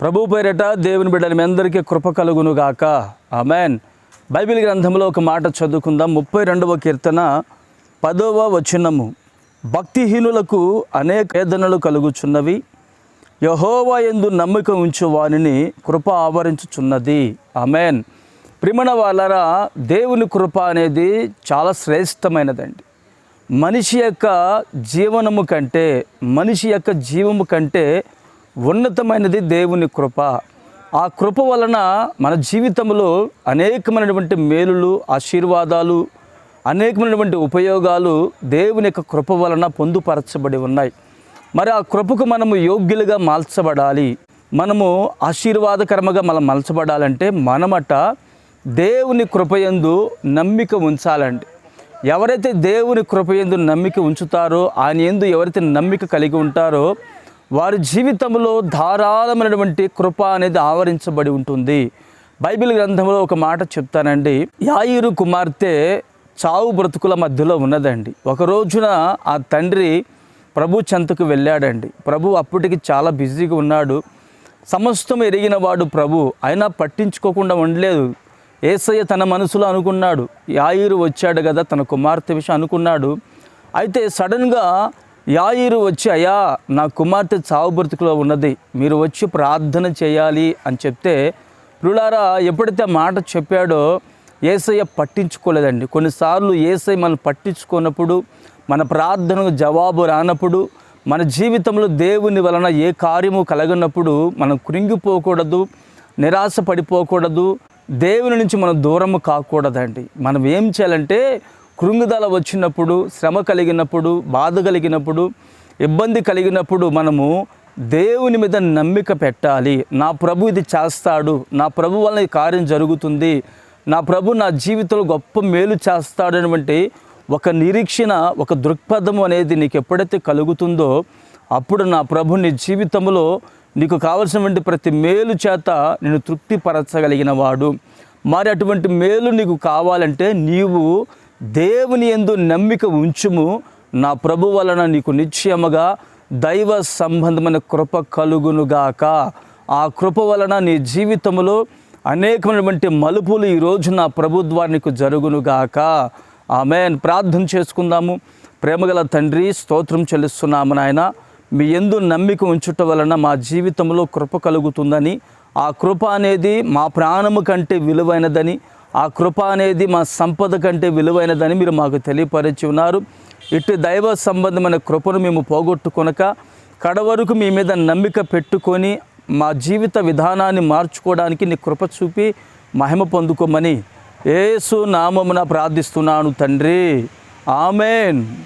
ప్రభు పేరట దేవుని బిడ్డలు మీ అందరికీ కృప కలుగును గాక. ఆమెన్. బైబిల్ గ్రంథంలో ఒక మాట చదువుకుందాం. ముప్పై రెండవ కీర్తన పదవ వచనము. భక్తిహీనులకు అనేక వేదనలు కలుగుచున్నవి. యహోవా ఎందు నమ్మిక ఉంచు వానిని కృప ఆవరించుచున్నది. ఆమెన్. ప్రిమణ వాళ్ళరా దేవుని కృప అనేది చాలా శ్రేష్టమైనదండి. మనిషి యొక్క జీవనము కంటే మనిషి యొక్క జీవము కంటే ఉన్నతమైనది దేవుని కృప. ఆ కృప వలన మన జీవితంలో అనేకమైనటువంటి మేలులు ఆశీర్వాదాలు అనేకమైనటువంటి ఉపయోగాలు దేవుని యొక్క కృప వలన పొందుపరచబడి ఉన్నాయి. మరి ఆ కృపకు మనము యోగ్యులుగా మార్చబడాలి మనము ఆశీర్వాదకరముగా మనం మలచబడాలంటే మనమట దేవుని కృపయందు నమ్మిక ఉంచాలండి. ఎవరైతే దేవుని కృపయందు నమ్మిక ఉంచుతారో ఆయన ఎందు ఎవరైతే నమ్మిక కలిగి ఉంటారో వారి జీవితంలో ధారాళమైనటువంటి కృప అనేది ఆవరించబడి ఉంటుంది. బైబిల్ గ్రంథంలో ఒక మాట చెప్తానండి. యాయిరు కుమార్తె చావు బ్రతుకుల మధ్యలో ఉన్నదండి. ఒక రోజున ఆ తండ్రి ప్రభు చెంతకు వెళ్ళాడండి. ప్రభు అప్పటికి చాలా బిజీగా ఉన్నాడు. సమస్తం ఎరిగిన వాడు ప్రభు. అయినా పట్టించుకోకుండా ఉండలేదు. ఏసయ్య తన మనసులో అనుకున్నాడు. యాయిరు వచ్చాడు కదా తన కుమార్తె విషయం అనుకున్నాడు. అయితే సడన్గా యాయిరు వచ్చి అయ్యా నా కుమార్తె చావు బ్రతుకులో ఉన్నది. మీరు వచ్చి ప్రార్థన చేయాలి అని చెప్తే ప్రులారా ఎప్పుడైతే ఆ మాట చెప్పాడో ఏసయ్య పట్టించుకోలేదండి. కొన్నిసార్లు ఏసై మనం పట్టించుకున్నప్పుడు మన ప్రార్థనకు జవాబు రానప్పుడు మన జీవితంలో దేవుని వలన ఏ కార్యము కలగనప్పుడు మనం కృంగిపోకూడదు నిరాశ పడిపోకూడదు దేవుని నుంచి మనం దూరము కాకూడదండి. మనం ఏం చేయాలంటే కృంగుదల వచ్చినప్పుడు శ్రమ కలిగినప్పుడు బాధ కలిగినప్పుడు ఇబ్బంది కలిగినప్పుడు మనము దేవుని మీద నమ్మిక పెట్టాలి. నా ప్రభు ఇది చేస్తాడు. నా ప్రభు వలన ఈ కార్యం జరుగుతుంది. నా ప్రభు నా జీవితంలో గొప్ప మేలు చేస్తాడనేటువంటి ఒక నిరీక్షణ ఒక దృక్పథం అనేది నీకు ఎప్పుడైతే కలుగుతుందో అప్పుడు నా ప్రభు నీ జీవితంలో నీకు కావలసినటువంటి ప్రతి మేలు చేత నేను తృప్తిపరచగలిగిన వాడు. మరి అటువంటి మేలు నీకు కావాలంటే నీవు దేవుని ఎందు నమ్మిక ఉంచుము. నా ప్రభు వలన నీకు నిశ్చయముగా దైవ సంబంధమైన కృప కలుగునుగాక ఆ కృప వలన నీ జీవితంలో అనేకమైనటువంటి మలుపులు ఈరోజు నా ప్రభుత్వానికి నీకు జరుగునుగాక ఆమెన్. ప్రార్థన చేసుకుందాము. ప్రేమగల తండ్రి స్తోత్రం చెల్లిస్తున్నాము నాయన. మీ ఎందు నమ్మిక ఉంచుట వలన మా జీవితంలో కృప కలుగుతుందని ఆ కృప అనేది మా ప్రాణము కంటే విలువైనదని ఆ కృప అనేది మా సంపద కంటే విలువైనదని మీరు మాకు తెలియపరిచి ఉన్నారు. ఇటు దైవ సంబంధమైన కృపను మేము పోగొట్టుకొనక కడవరకు మీ మీద నమ్మిక పెట్టుకొని మా జీవిత విధానాన్ని మార్చుకోవడానికి నీ కృప చూపి మహిమ పొందుకోమని ఏసు నామమున ప్రార్థిస్తున్నాను తండ్రి. ఆమెన్.